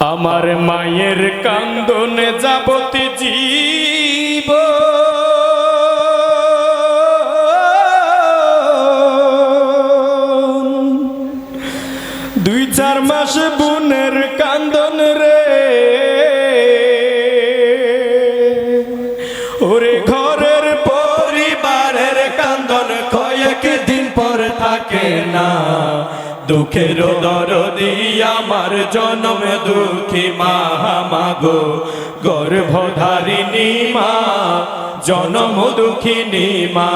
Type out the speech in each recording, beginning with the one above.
আমার মায়ের কান্দনে যাবতে জীব। দুই চার মাস বুনের কান্দন রে। ওরে ঘরের পরিবারের কান্দন কয়েক দিন পর থাকে না। দুঃখের দরদি আমার জনম দুঃখী মা মাগো গর্ভধারিণী মা জনম দুঃখিনী মা।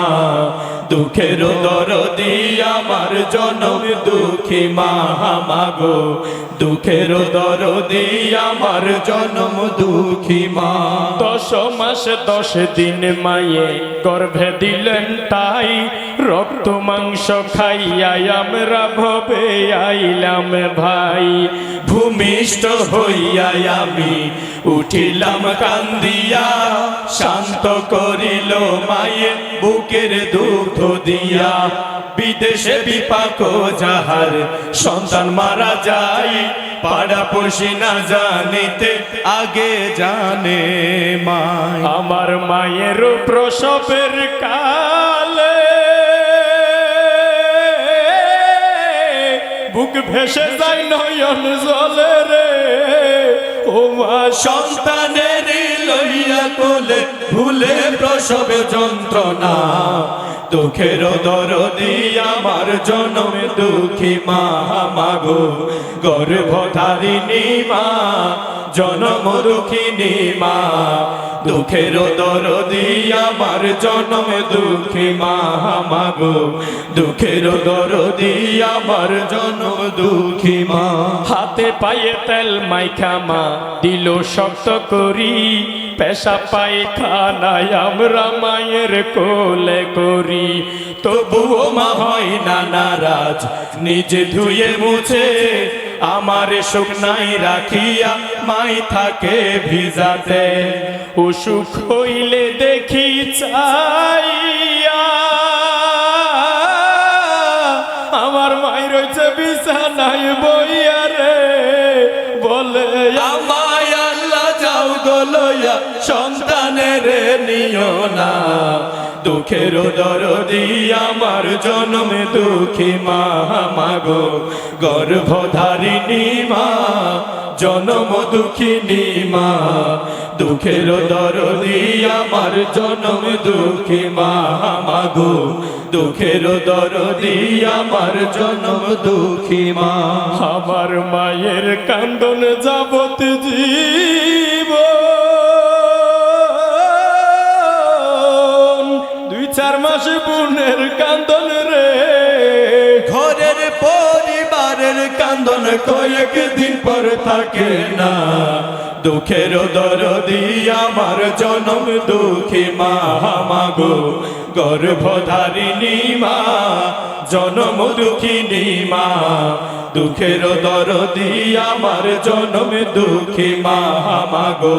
দুঃখের দরদি আমার জনম দুঃখী মা মাগো দুঃখের দরদি আমার জনম দুঃখী মা। দশ মাস দশ দিন মায়ে গর্ভে দিলেন তাই রক্ত মাংস খাইয়া আমরা ভবে আইলাম ভাই। ভূমিষ্ঠ হইয়া আমি উঠিলাম কান্দিয়া শান্ত করিল মায়ে বুকের দুগ্ধ দিয়া বিদেশে বিপাক যাহার সন্তান মারা যায় পাড়া পড়শি না জানিতে আগে জানে মা আমার মায়ের প্রসবের কালে বুক ভেসে যায় নয়ন জলে রে। ও মা সন্তানের লইয়া কোলে ভুলে প্রসবে যন্ত্রণা। দুঃখের দরদি আমার জনম দুঃখী মা মাগো গর্ভধারিণী মা, জনম দুঃখিনী মা। দুঃখের দরদি আমার জনম দুঃখী মা মাগো দুঃখের দরদি আমার জনম দুঃখী মা। হাতে পায়ে তেল মাইখা মা, দিল শক্ত করি। পেশা পায়খানায় আমরা মায়ের কোলে করি। তবুও মা হয় না নারাজ, নিজে ধুয়ে মুছে আমার শুকনাই রাখিয়া মাই থাকে ভিজাতে। অসুখ হইলে দেখি চাইয়া আমার মাই রয়েছে বিছানায় বইয়া রে, বলে আল্লাহ যাও গলইয়া সন্তানের নিও না। দুঃখের দরদি আমার জন্মে দুঃখী মা মাগো গর্ভধারিণী মা, জনম দুঃখিনী মা। দুঃখের দরদি আমার জনম দুঃখী মা মাগো দুঃখের দরদি আমার জনম দুঃখী মা। আমার মায়ের কান্দন যাবত জীব চার মাস বোনের কান্দন রে। ঘরের পরিবারের কান্দন কয়েক দিন পর থাকে না। দুঃখের দরদি আমার জনম দুঃখী মা মাগো গর্ভধারিণী মা, জনম দুঃখিনী মা। দুঃখের দরদি আমার জনম দুঃখী মাহামাগো মাগো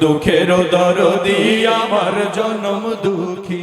দুঃখের দরদি আমার জনম দুঃখী